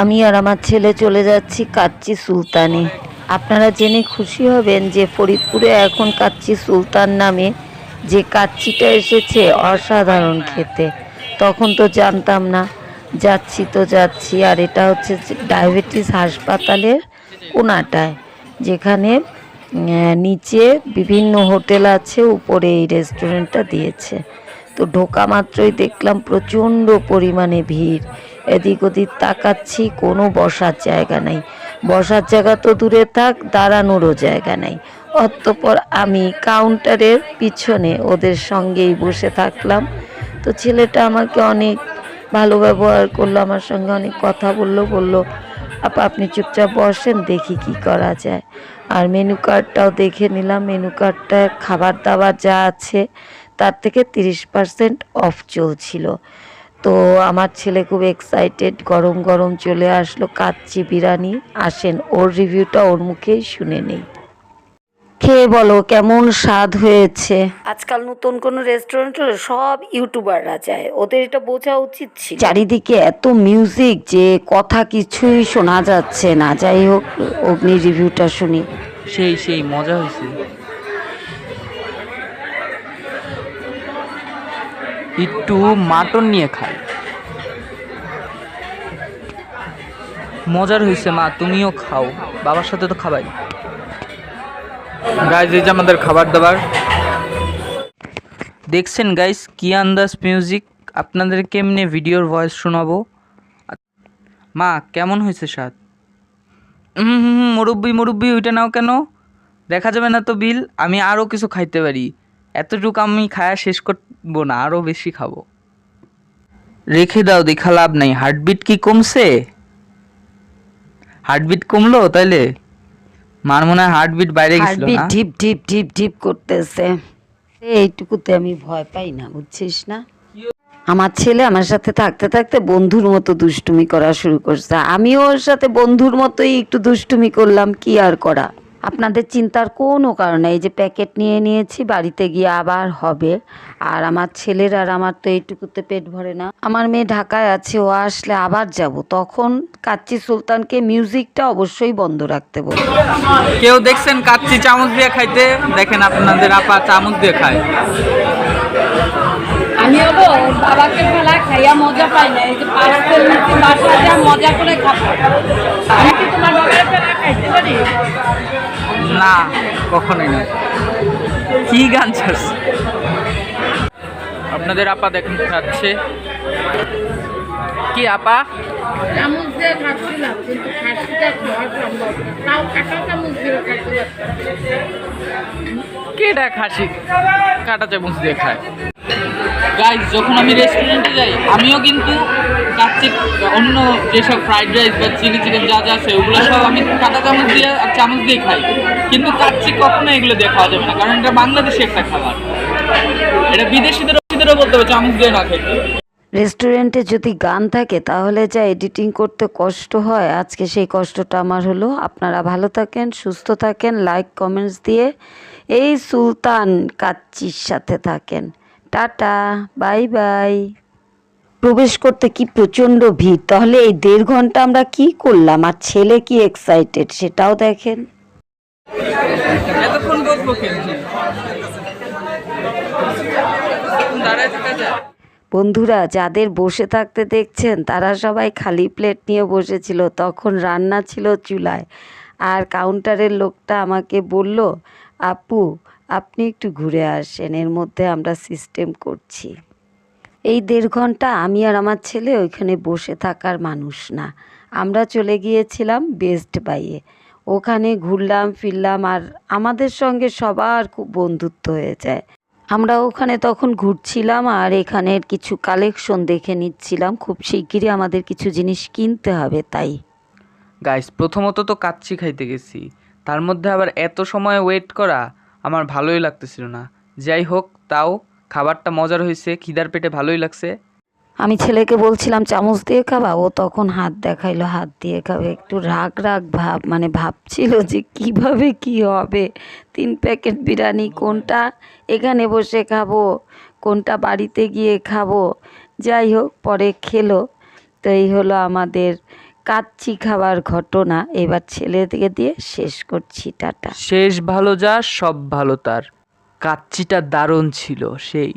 আমি আর আমার ছেলে চলে যাচ্ছি কাচ্চি সুলতানে। আপনারা জেনে খুশি হবেন যে ফরিদপুরে এখন কাচ্চি সুলতান নামে যে কাচ্চিটা এসেছে অসাধারণ খেতে। তখন তো জানতাম না, যাচ্ছি তো যাচ্ছি, আর এটা হচ্ছে ডায়াবেটিস হাসপাতালের কোনাটায়, যেখানে নিচে বিভিন্ন হোটেল আছে, উপরে এই রেস্টুরেন্টটা দিয়েছে। তো ঢোকা মাত্রই দেখলাম প্রচণ্ড পরিমাণে ভিড়। এদিক ওদিক তাকাচ্ছি, কোনো বসার জায়গা নাই। বসার জায়গা তো দূরে থাক, দাঁড়ানোরও জায়গা নাই। অতঃপর আমি কাউন্টারের পিছনে ওদের সঙ্গেই বসে থাকলাম। তো ছেলেটা আমাকে অনেক ভালো ব্যবহার করল, আমার সঙ্গে অনেক কথা বলল বলল, আপা, আপনি চুপচাপ বসেন, দেখি কি করা যায়। আর মেনু কার্ডটাও দেখে নিলাম। মেনু কার্ডটা খাবার দাবার যা আছে, তার থেকে তিরিশ পার্সেন্ট অফ চলছিল। তো আমার ছেলে খুব এক্সাইটেড গরম গরম চলে আসলো কাচ্চি বিরিয়ানি। আসেন ওর রিভিউটা ওর মুখেই শুনে নেই। খেয়ে বলো কেমন স্বাদ হয়েছে? আজকাল নতুন কোন রেস্টুরেন্ট সব ইউটিউবাররা যায় ওদের এটা বোঝা উচিত ছিল। চারিদিকে এত মিউজিক যে কথা কিছুই শোনা যাচ্ছে না। যাই হোক অগ্নি রিভিউটা শুনি। সেই সেই মজা হয়েছে। একটু মাটন নিয়ে খাই। মজার হয়েছে মা তুমিও খাও বাবার সাথে তো খাবাই। গাইজ এই যে আমাদের খাবার দাবার। দেখছেন গাইস কি আন্দাজ মিউজিক আপনাদের কেমনে ভিডিওর ভয়েস শোনাবো? মা কেমন হয়েছে স্বাদ? হুম হুম, মুরব্বি মুরব্বি ওইটা নাও কেন? দেখা যাবে না তো বিল আমি আরও কিছু খাইতে পারি। এতটুকু আমি খায়া শেষ করব না আরও বেশি খাব। রেখে দাও, দেখা লাভ নাই। হার্টবিট কি কমছে? হার্টবিট কমলো তাইলে? মার মনে হয় হার্টবিট বাইরে গেছিল না? ঢিপ ঢিপ ঢিপ ঢিপ করতেছে। এইটুকুতে আমি ভয় পাই না, বুঝছিস না? আমার ছেলে আমার সাথে থাকতে থাকতে বন্ধুর মতো দুষ্টুমি করা শুরু করছে। আমিও ওর সাথে বন্ধুর মতোই একটু দুষ্টুমি করলাম, কি আর করা? আপনাদের চিন্তার কোনো কারণ নেই। এই যে প্যাকেট নিয়ে নিয়েছি বাড়িতে গিয়ে আবার হবে। আর আমার ছেলের আর আমার তো এইটুকুতে পেট ভরে না। আমার মেয়ে ঢাকায় আছে ও আসলে আবার যাব। তখন কাচ্চি সুলতানকে মিউজিকটা অবশ্যই বন্ধ রাখতে বলব। কেউ দেখছেন কাচ্চি চামচ দিয়ে খাইতে? দেখেন আপনাদের আপা চামচ দিয়ে খায়। আমি হব বাবাকে ফেলা খাইয়া মজা পাই না। এই যে যা মজা করে খাব। আমি কি তোমার বাবার ফেলা খাইতে পারি? না, কখনোই না। কি গান ছাড়ছে আপনাদের আপা দেখেন খাচ্ছে কি আপা? কেটা খাসি? কাটা চামচ দিয়ে খায়। গাইজ যখন আমি রেস্টুরেন্টে যাই, আমিও কিন্তু কাচ্চি অন্য যেসব ফ্রাইড রাইস বা চিলি চিকেন যা যা আছে, ওগুলো সব আমি কাটা চামচ দিয়ে, আর চামচ দিয়ে খাই। কিন্তু কাচ্চি কখনো এগুলো দিয়ে খাওয়া যাবে না, কারণ এটা বাংলাদেশি একটা খাবার। এটা বিদেশিদের বিদেশিদেরও বলতে হবে, চামচ দিয়ে না খেতে। রেস্টুরেন্টে যদি গান থাকে, তাহলে যা এডিটিং করতে কষ্ট হয়, আজকে সেই কষ্টটা আমার হলো। আপনারা ভালো থাকেন, সুস্থ থাকেন লাইক কমেন্টস দিয়ে এই সুলতান কাচ্চির সাথে থাকেন। টাটা বাই বাই প্রবেশ করতে কি প্রচণ্ড ভিড়? তাহলে এই দেড় ঘণ্টা আমরা কি করলাম? আর ছেলে কি এক্সাইটেড সেটাও দেখেন। বন্ধুরা যাদের বসে থাকতে দেখছেন তারা সবাই খালি প্লেট নিয়ে বসেছিল। তখন রান্না ছিল চুলায়। আর কাউন্টারের লোকটা আমাকে বলল আপু আপনি একটু ঘুরে আসেন। এর মধ্যে আমরা সিস্টেম করছি। এই দেড় ঘণ্টা আমি আর আমার ছেলে ওইখানে বসে থাকার মানুষ না। আমরা চলে গিয়েছিলাম বেস্ট বাইয়ে ওখানে ঘুরলাম, ফিরলাম আর আমাদের সঙ্গে সবার খুব বন্ধুত্ব হয়ে যায়। আমরা ওখানে তখন ঘুরছিলাম আর এখানের কিছু কালেকশন দেখে নিচ্ছিলাম। খুব শিগগিরই আমাদের কিছু জিনিস কিনতে হবে তাই। গাইস প্রথমত তো কাচ্চি খাইতে গেছি। তার মধ্যে আবার এত সময় ওয়েট করা আমার ভালোই লাগতেছিল না। যাই হোক, তাও খাবারটা মজার হয়েছে খিদার পেটে ভালোই লাগছে। আমি ছেলেকে বলছিলাম চামচ দিয়ে খাবা? ও তখন হাত দেখাইলো হাত দিয়ে খাবে। একটু রাগ রাগ ভাব মানে ভাবছিল যে কীভাবে কি হবে। তিন প্যাকেট বিরিয়ানি কোনটা এখানে বসে খাব কোনটা বাড়িতে গিয়ে খাব? যাই হোক পরে খেলো। তো এই হলো আমাদের কাচ্চি খাবার ঘটনা। এবার ছেলেকে দিয়ে শেষ করছি টাটা। শেষ ভালো যা সব ভালো তার। কাচ্চিটা দারুণ ছিল সেই।